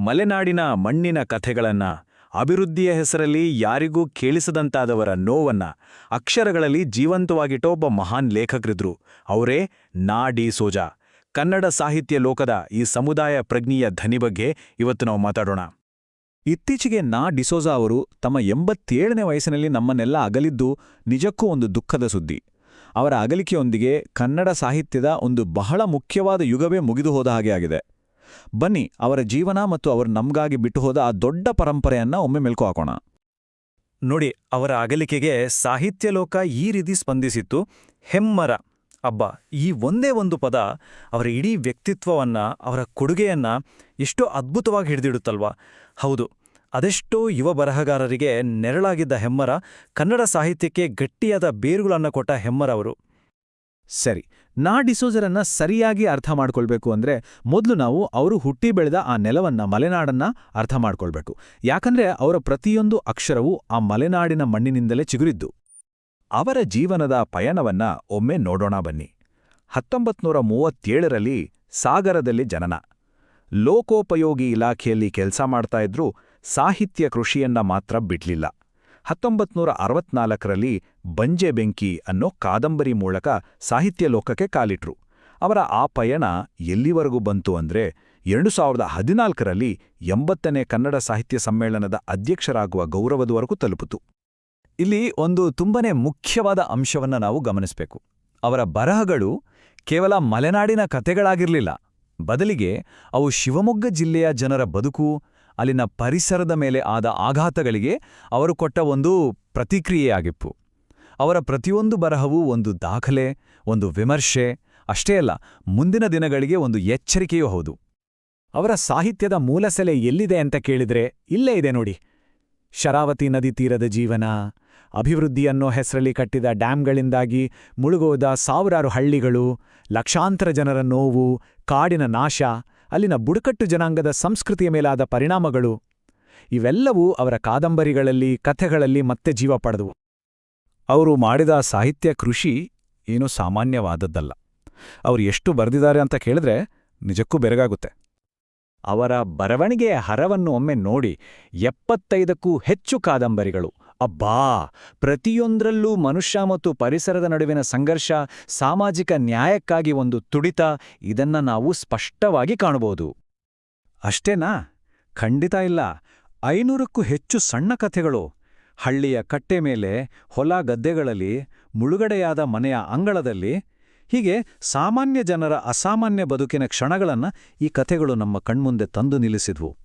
ಮಲೆನಾಡಿನ ಮಣ್ಣಿನ ಕಥೆಗಳನ್ನ, ಅಭಿವೃದ್ಧಿಯ ಹೆಸರಲ್ಲಿ ಯಾರಿಗೂ ಕೇಳಿಸದಂತಾದವರ ನೋವನ್ನ ಅಕ್ಷರಗಳಲ್ಲಿ ಜೀವಂತವಾಗಿಟ್ಟ ಒಬ್ಬ ಮಹಾನ್ ಲೇಖಕರಿದ್ರು. ಅವರೇ ನಾ ಡಿ ಸೋಜಾ. ಕನ್ನಡ ಸಾಹಿತ್ಯ ಲೋಕದ ಈ ಸಮುದಾಯ ಪ್ರಜ್ಞೆಯ ಧನಿ ಬಗ್ಗೆ ಇವತ್ತು ನಾವು ಮಾತಾಡೋಣ. ಇತ್ತೀಚೆಗೆ ನಾ ಡಿಸೋಜಾ ಅವರು ತಮ್ಮ ಎಂಬತ್ತೇಳನೇ ವಯಸ್ಸಿನಲ್ಲಿ ನಮ್ಮನ್ನೆಲ್ಲ ಅಗಲಿದ್ದು ನಿಜಕ್ಕೂ ಒಂದು ದುಃಖದ ಸುದ್ದಿ. ಅವರ ಅಗಲಿಕೆಯೊಂದಿಗೆ ಕನ್ನಡ ಸಾಹಿತ್ಯದ ಒಂದು ಬಹಳ ಮುಖ್ಯವಾದ ಯುಗವೇ ಮುಗಿದು ಹಾಗೆ ಆಗಿದೆ. ಬನ್ನಿ, ಅವರ ಜೀವನ ಮತ್ತು ಅವರು ನಮ್ಗಾಗಿ ಬಿಟ್ಟು ಹೋದ ಆ ದೊಡ್ಡ ಪರಂಪರೆಯನ್ನ ಒಮ್ಮೆ ಮೆಲುಕು ಹಾಕೋಣ. ನೋಡಿ, ಅವರ ಅಗಲಿಕೆಗೆ ಸಾಹಿತ್ಯ ಲೋಕ ಈ ರೀತಿ ಸ್ಪಂದಿಸಿತ್ತು. ಹೆಮ್ಮರ. ಅಬ್ಬ, ಈ ಒಂದೇ ಒಂದು ಪದ ಅವರ ಇಡೀ ವ್ಯಕ್ತಿತ್ವವನ್ನ, ಅವರ ಕೊಡುಗೆಯನ್ನು ಎಷ್ಟೋ ಅದ್ಭುತವಾಗಿ ಹಿಡಿದಿಡುತ್ತಲ್ವಾ? ಹೌದು, ಅದೆಷ್ಟೋ ಯುವ ಬರಹಗಾರರಿಗೆ ನೆರಳಾಗಿದ್ದ ಹೆಮ್ಮರ, ಕನ್ನಡ ಸಾಹಿತ್ಯಕ್ಕೆ ಗಟ್ಟಿಯಾದ ಬೇರುಗಳನ್ನು ಕೊಟ್ಟ ಹೆಮ್ಮರ ಅವರು ಸರಿ, ನಾ ಡಿಸೋಜರನ್ನ ಸರಿಯಾಗಿ ಅರ್ಥ ಮಾಡ್ಕೊಳ್ಬೇಕು ಅಂದ್ರೆ ಮೊದಲು ನಾವು ಅವರು ಹುಟ್ಟಿ ಬೆಳೆದ ಆ ನೆಲವನ್ನ, ಮಲೆನಾಡನ್ನ ಅರ್ಥ ಮಾಡ್ಕೊಳ್ಬೇಕು. ಯಾಕಂದ್ರೆ ಅವರ ಪ್ರತಿಯೊಂದು ಅಕ್ಷರವೂ ಆ ಮಲೆನಾಡಿನ ಮಣ್ಣಿನಿಂದಲೇ ಚಿಗುರಿದ್ದು. ಅವರ ಜೀವನದ ಪಯಣವನ್ನ ಒಮ್ಮೆ ನೋಡೋಣ ಬನ್ನಿ. ಹತ್ತೊಂಬತ್ನೂರ ಮೂವತ್ತೇಳರಲ್ಲಿ ಸಾಗರದಲ್ಲಿ ಜನನ. ಲೋಕೋಪಯೋಗಿ ಇಲಾಖೆಯಲ್ಲಿ ಕೆಲಸ ಮಾಡ್ತಾ ಇದ್ರೂ ಸಾಹಿತ್ಯ ಕೃಷಿಯನ್ನ ಮಾತ್ರ ಬಿಡ್ಲಿಲ್ಲ ಹತ್ತೊಂಬತ್ನೂರ ಅರವತ್ನಾಲ್ಕರಲ್ಲಿ ಬಂಜೆ ಬೆಂಕಿ ಅನ್ನೋ ಕಾದಂಬರಿ ಮೂಲಕ ಸಾಹಿತ್ಯ ಲೋಕಕ್ಕೆ ಕಾಲಿಟ್ರು. ಅವರ ಆ ಪಯಣ ಎಲ್ಲಿವರೆಗೂ ಬಂತು ಅಂದ್ರೆ ಎರಡು ಸಾವಿರದ ಹದಿನಾಲ್ಕರಲ್ಲಿ ಎಂಬತ್ತನೇ ಕನ್ನಡ ಸಾಹಿತ್ಯ ಸಮ್ಮೇಳನದ ಅಧ್ಯಕ್ಷರಾಗುವ ಗೌರವದವರೆಗೂ ತಲುಪಿತು. ಇಲ್ಲಿ ಒಂದು ತುಂಬನೇ ಮುಖ್ಯವಾದ ಅಂಶವನ್ನ ನಾವು ಗಮನಿಸಬೇಕು. ಅವರ ಬರಹಗಳು ಕೇವಲ ಮಲೆನಾಡಿನ ಕತೆಗಳಾಗಿರಲಿಲ್ಲ ಬದಲಿಗೆ ಅವು ಶಿವಮೊಗ್ಗ ಜಿಲ್ಲೆಯ ಜನರ ಬದುಕು ಅಲ್ಲಿನ ಪರಿಸರದ ಮೇಲೆ ಆದ ಆಘಾತಗಳಿಗೆ ಅವರು ಕೊಟ್ಟ ಒಂದು ಪ್ರತಿಕ್ರಿಯೆಯಾಗಿಪ್ಪು ಅವರ ಪ್ರತಿಯೊಂದು ಬರಹವೂ ಒಂದು ದಾಖಲೆ, ಒಂದು ವಿಮರ್ಶೆ, ಅಷ್ಟೇ ಅಲ್ಲ, ಮುಂದಿನ ದಿನಗಳಿಗೆ ಒಂದು ಎಚ್ಚರಿಕೆಯೂ ಹೌದು. ಅವರ ಸಾಹಿತ್ಯದ ಮೂಲಸೆಲೆ ಎಲ್ಲಿದೆ ಅಂತ ಕೇಳಿದ್ರೆ ಇಲ್ಲೇ ಇದೆ ನೋಡಿ. ಶರಾವತಿ ನದಿ ತೀರದ ಜೀವನ ಅಭಿವೃದ್ಧಿ ಅನ್ನೋ ಹೆಸರಲ್ಲಿ ಕಟ್ಟಿದ ಡ್ಯಾಂಗಳಿಂದಾಗಿ ಮುಳುಗೋದ ಸಾವಿರಾರು ಹಳ್ಳಿಗಳು, ಲಕ್ಷಾಂತರ ಜನರ ನೋವು, ಕಾಡಿನ ನಾಶ ಅಲ್ಲಿನ ಬುಡಕಟ್ಟು ಜನಾಂಗದ ಸಂಸ್ಕೃತಿಯ ಮೇಲಾದ ಪರಿಣಾಮಗಳು. ಇವೆಲ್ಲವೂ ಅವರ ಕಾದಂಬರಿಗಳಲ್ಲಿ, ಕಥೆಗಳಲ್ಲಿ ಮತ್ತೆ ಜೀವ ಪಡೆದವು. ಅವರು ಮಾಡಿದ ಸಾಹಿತ್ಯ ಕೃಷಿ ಏನೂ ಸಾಮಾನ್ಯವಾದದ್ದಲ್ಲ. ಅವರು ಎಷ್ಟು ಬರೆದಿದ್ದಾರೆ ಅಂತ ಕೇಳಿದ್ರೆ ನಿಜಕ್ಕೂ ಬೆರಗಾಗುತ್ತೆ. ಅವರ ಬರವಣಿಗೆಯ ಹರವನ್ನು ಒಮ್ಮೆ ನೋಡಿ ಎಪ್ಪತ್ತೈದಕ್ಕೂ ಹೆಚ್ಚು ಕಾದಂಬರಿಗಳು ಅಬ್ಬಾ, ಪ್ರತಿಯೊಂದರಲ್ಲೂ ಮನುಷ್ಯ ಮತ್ತು ಪರಿಸರದ ನಡುವಿನ ಸಂಘರ್ಷ ಸಾಮಾಜಿಕ ನ್ಯಾಯಕ್ಕಾಗಿ ಒಂದು ತುಡಿತ, ಇದನ್ನ ನಾವು ಸ್ಪಷ್ಟವಾಗಿ ಕಾಣಬಹುದು. ಅಷ್ಟೇನಾ? ಖಂಡಿತ ಇಲ್ಲ. ಐನೂರಕ್ಕೂ ಹೆಚ್ಚು ಸಣ್ಣ ಕಥೆಗಳು. ಹಳ್ಳಿಯ ಕಟ್ಟೆ ಮೇಲೆ ಹೊಲ ಗದ್ದೆಗಳಲ್ಲಿ, ಮುಳುಗಡೆಯಾದ ಮನೆಯ ಅಂಗಳದಲ್ಲಿ, ಹೀಗೆ ಸಾಮಾನ್ಯ ಜನರ ಅಸಾಮಾನ್ಯ ಬದುಕಿನ ಕ್ಷಣಗಳನ್ನು ಈ ಕಥೆಗಳು ನಮ್ಮ ಕಣ್ಮುಂದೆ ತಂದು ನಿಲ್ಲಿಸಿದ್ವು.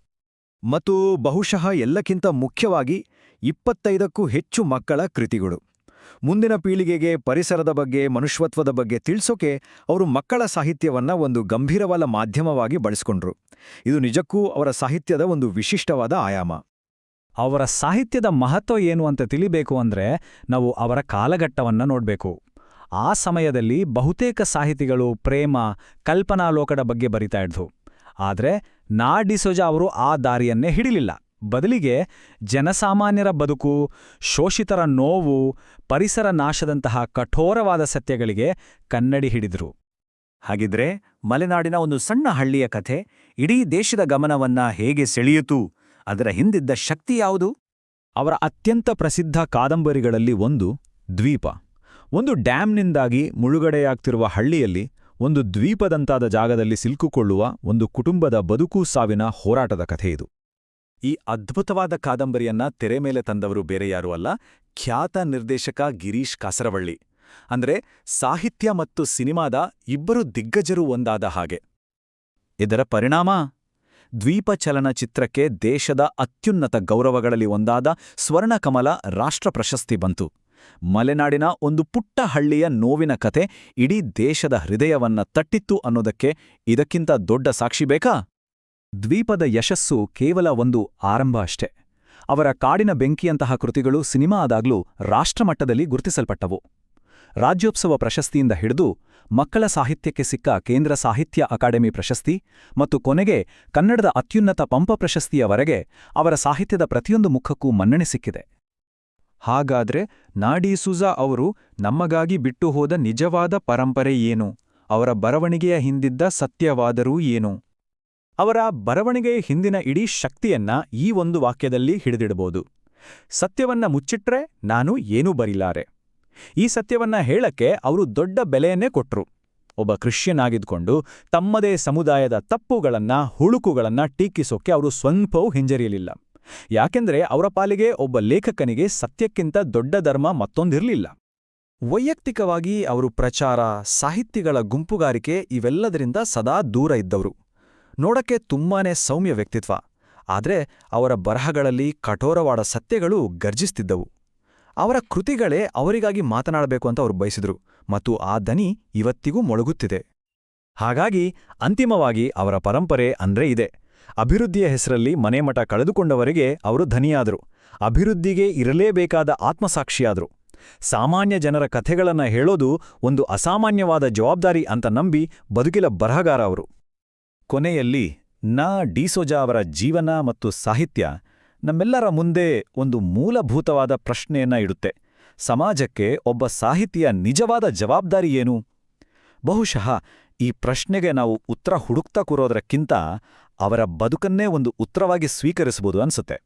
ಮತ್ತು ಬಹುಶಃ ಎಲ್ಲಕ್ಕಿಂತ ಮುಖ್ಯವಾಗಿ ಇಪ್ಪತ್ತೈದಕ್ಕೂ ಹೆಚ್ಚು ಮಕ್ಕಳ ಕೃತಿಗಳು. ಮುಂದಿನ ಪೀಳಿಗೆಗೆ ಪರಿಸರದ ಬಗ್ಗೆ, ಮನುಷ್ಯತ್ವದ ಬಗ್ಗೆ ತಿಳಿಸೋಕೆ ಅವರು ಮಕ್ಕಳ ಸಾಹಿತ್ಯವನ್ನ ಒಂದು ಗಂಭೀರವಾದ ಮಾಧ್ಯಮವಾಗಿ ಬಳಸ್ಕೊಂಡ್ರು. ಇದು ನಿಜಕ್ಕೂ ಅವರ ಸಾಹಿತ್ಯದ ಒಂದು ವಿಶಿಷ್ಟವಾದ ಆಯಾಮ. ಅವರ ಸಾಹಿತ್ಯದ ಮಹತ್ವ ಏನು ಅಂತ ತಿಳಿಬೇಕು ಅಂದ್ರೆ ನಾವು ಅವರ ಕಾಲಘಟ್ಟವನ್ನ ನೋಡಬೇಕು. ಆ ಸಮಯದಲ್ಲಿ ಬಹುತೇಕ ಸಾಹಿತಿಗಳು ಪ್ರೇಮ, ಕಲ್ಪನಾಲೋಕದ ಬಗ್ಗೆ ಬರಿತಾ ಇದ್ವು. ಆದರೆ ನಾ ಡಿಸೋಜಾ ಅವರು ಆ ದಾರಿಯನ್ನೇ ಹಿಡಿಲಿಲ್ಲ. ಬದಲಿಗೆ ಜನಸಾಮಾನ್ಯರ ಬದುಕು, ಶೋಷಿತರ ನೋವು, ಪರಿಸರ ನಾಶದಂತಹ ಕಠೋರವಾದ ಸತ್ಯಗಳಿಗೆ ಕನ್ನಡಿ ಹಿಡಿದ್ರು. ಹಾಗಿದ್ರೆ ಮಲೆನಾಡಿನ ಒಂದು ಸಣ್ಣ ಹಳ್ಳಿಯ ಕಥೆ ಇಡೀ ದೇಶದ ಗಮನವನ್ನ ಹೇಗೆ ಸೆಳೆಯಿತು, ಅದರ ಹಿಂದಿದ್ದ ಶಕ್ತಿ ಯಾವುದು? ಅವರ ಅತ್ಯಂತ ಪ್ರಸಿದ್ಧ ಕಾದಂಬರಿಗಳಲ್ಲಿ ಒಂದು ದ್ವೀಪ. ಒಂದು ಡ್ಯಾಂನಿಂದಾಗಿ ಮುಳುಗಡೆಯಾಗ್ತಿರುವ ಹಳ್ಳಿಯಲ್ಲಿ ಒಂದು ದ್ವೀಪದಂತಾದ ಜಾಗದಲ್ಲಿ ಸಿಲುಕುಕೊಳ್ಳುವ ಒಂದು ಕುಟುಂಬದ ಬದುಕು ಸಾವಿನ ಹೋರಾಟದ ಕಥೆಯಿದು ಈ ಅದ್ಭುತವಾದ ಕಾದಂಬರಿಯನ್ನ ತೆರೆ ಮೇಲೆ ತಂದವರು ಬೇರೆ ಯಾರೂ ಅಲ್ಲ, ಖ್ಯಾತ ನಿರ್ದೇಶಕ ಗಿರೀಶ್ ಕಾಸರವಳ್ಳಿ. ಅಂದ್ರೆ ಸಾಹಿತ್ಯ ಮತ್ತು ಸಿನಿಮಾದ ಇಬ್ಬರು ದಿಗ್ಗಜರು ಒಂದಾದ ಹಾಗೆ. ಇದರ ಪರಿಣಾಮ? ದ್ವೀಪ ಚಲನಚಿತ್ರಕ್ಕೆ ದೇಶದ ಅತ್ಯುನ್ನತ ಗೌರವಗಳಲ್ಲಿ ಒಂದಾದ ಸ್ವರ್ಣಕಮಲ ರಾಷ್ಟ್ರ ಪ್ರಶಸ್ತಿ ಬಂತು. ಮಲೆನಾಡಿನ ಒಂದು ಪುಟ್ಟ ಹಳ್ಳಿಯ ನೋವಿನ ಕತೆ ಇಡೀ ದೇಶದ ಹೃದಯವನ್ನ ತಟ್ಟಿತ್ತು ಅನ್ನೋದಕ್ಕೆ ಇದಕ್ಕಿಂತ ದೊಡ್ಡ ಸಾಕ್ಷಿ ಬೇಕಾ? ದ್ವೀಪದ ಯಶಸ್ಸು ಕೇವಲ ಒಂದು ಆರಂಭ ಅಷ್ಟೆ. ಅವರ ಕಾಡಿನ ಬೆಂಕಿಯಂತಹ ಕೃತಿಗಳು ಸಿನಿಮಾ ಆದಾಗ್ಲೂ ರಾಷ್ಟ್ರಮಟ್ಟದಲ್ಲಿ ಗುರುತಿಸಲ್ಪಟ್ಟವು. ರಾಜ್ಯೋತ್ಸವ ಪ್ರಶಸ್ತಿಯಿಂದ ಹಿಡಿದು ಮಕ್ಕಳ ಸಾಹಿತ್ಯಕ್ಕೆ ಸಿಕ್ಕ ಕೇಂದ್ರ ಸಾಹಿತ್ಯ ಅಕಾಡೆಮಿ ಪ್ರಶಸ್ತಿ ಮತ್ತು ಕೊನೆಗೆ ಕನ್ನಡದ ಅತ್ಯುನ್ನತ ಪಂಪ ಪ್ರಶಸ್ತಿಯವರೆಗೆ ಅವರ ಸಾಹಿತ್ಯದ ಪ್ರತಿಯೊಂದು ಮುಖಕ್ಕೂ ಮನ್ನಣೆ ಸಿಕ್ಕಿದೆ. ಹಾಗಾದ್ರೆ ನಾಡೀಸುಜಾ ಅವರು ನಮಗಾಗಿ ಬಿಟ್ಟು ಹೋದ ನಿಜವಾದ ಪರಂಪರೆ ಏನು? ಅವರ ಬರವಣಿಗೆಯ ಹಿಂದಿದ್ದ ಸತ್ಯವಾದರೂ ಏನು? ಅವರ ಬರವಣಿಗೆ ಹಿಂದಿನ ಇಡೀ ಶಕ್ತಿಯನ್ನ ಈ ಒಂದು ವಾಕ್ಯದಲ್ಲಿ ಹಿಡಿದಿಡಬಹುದು. ಸತ್ಯವನ್ನ ಮುಚ್ಚಿಟ್ರೆ ನಾನು ಏನೂ ಬರಿಲಾರೆ. ಈ ಸತ್ಯವನ್ನ ಹೇಳಕ್ಕೆ ಅವರು ದೊಡ್ಡ ಬೆಲೆಯನ್ನೇ ಕೊಟ್ರು. ಒಬ್ಬ ಕ್ರಿಶ್ಚಿಯನ್ ಆಗಿದ್ಕೊಂಡು ತಮ್ಮದೇ ಸಮುದಾಯದ ತಪ್ಪುಗಳನ್ನ, ಹುಳುಕುಗಳನ್ನ ಟೀಕಿಸೋಕೆ ಅವರು ಸ್ವಲ್ಪವೂ ಹಿಂಜರಿಯಲಿಲ್ಲ. ಯಾಕೆಂದ್ರೆ ಅವರ ಪಾಲಿಗೆ ಒಬ್ಬ ಲೇಖಕನಿಗೆ ಸತ್ಯಕ್ಕಿಂತ ದೊಡ್ಡ ಧರ್ಮ ಮತ್ತೊಂದಿರಲಿಲ್ಲ. ವೈಯಕ್ತಿಕವಾಗಿ ಅವರು ಪ್ರಚಾರ, ಸಾಹಿತ್ಯಗಳ ಗುಂಪುಗಾರಿಕೆ ಇವೆಲ್ಲದರಿಂದ ಸದಾ ದೂರ ಇದ್ದವರು. ನೋಡಕ್ಕೆ ತುಂಬಾನೇ ಸೌಮ್ಯ ವ್ಯಕ್ತಿತ್ವ. ಆದರೆ ಅವರ ಬರಹಗಳಲ್ಲಿ ಕಠೋರವಾದ ಸತ್ಯಗಳು ಗರ್ಜಿಸ್ತಿದ್ದವು. ಅವರ ಕೃತಿಗಳೇ ಅವರಿಗಾಗಿ ಮಾತನಾಡಬೇಕು ಅಂತ ಅವರು ಬಯಸಿದರು ಮತ್ತು ಆ ದನಿ ಇವತ್ತಿಗೂ ಮೊಳಗುತ್ತಿದೆ. ಹಾಗಾಗಿ ಅಂತಿಮವಾಗಿ ಅವರ ಪರಂಪರೆ ಅಂದ್ರೆ ಇದೆ. ಅಭಿವೃದ್ಧಿಯ ಹೆಸರಲ್ಲಿ ಮನೆಮಠ ಕಳೆದುಕೊಂಡವರಿಗೆ ಅವರು ಧನಿಯಾದರು. ಅಭಿವೃದ್ಧಿಗೆ ಇರಲೇಬೇಕಾದ ಆತ್ಮಸಾಕ್ಷಿಯಾದರು. ಸಾಮಾನ್ಯ ಜನರ ಕಥೆಗಳನ್ನು ಹೇಳೋದು ಒಂದು ಅಸಾಮಾನ್ಯವಾದ ಜವಾಬ್ದಾರಿ ಅಂತ ನಂಬಿ ಬದುಕಿಲ ಬರಹಗಾರ ಅವರು. ಕೊನೆಯಲ್ಲಿ ನಾ ಡಿಸೋಜಾ ಅವರ ಜೀವನ ಮತ್ತು ಸಾಹಿತ್ಯ ನಮ್ಮೆಲ್ಲರ ಮುಂದೆ ಒಂದು ಮೂಲಭೂತವಾದ ಪ್ರಶ್ನೆಯನ್ನ ಇಡುತ್ತೆ. ಸಮಾಜಕ್ಕೆ ಒಬ್ಬ ಸಾಹಿತಿಯ ನಿಜವಾದ ಜವಾಬ್ದಾರಿ ಏನು? ಬಹುಶಃ ಈ ಪ್ರಶ್ನೆಗೆ ನಾವು ಉತ್ತರ ಹುಡುಕ್ತಾ ಕೂರೋದಕ್ಕಿಂತ ಅವರ ಬದುಕನ್ನೇ ಒಂದು ಉತ್ತರವಾಗಿ ಸ್ವೀಕರಿಸಬಹುದು ಅನ್ಸುತ್ತೆ.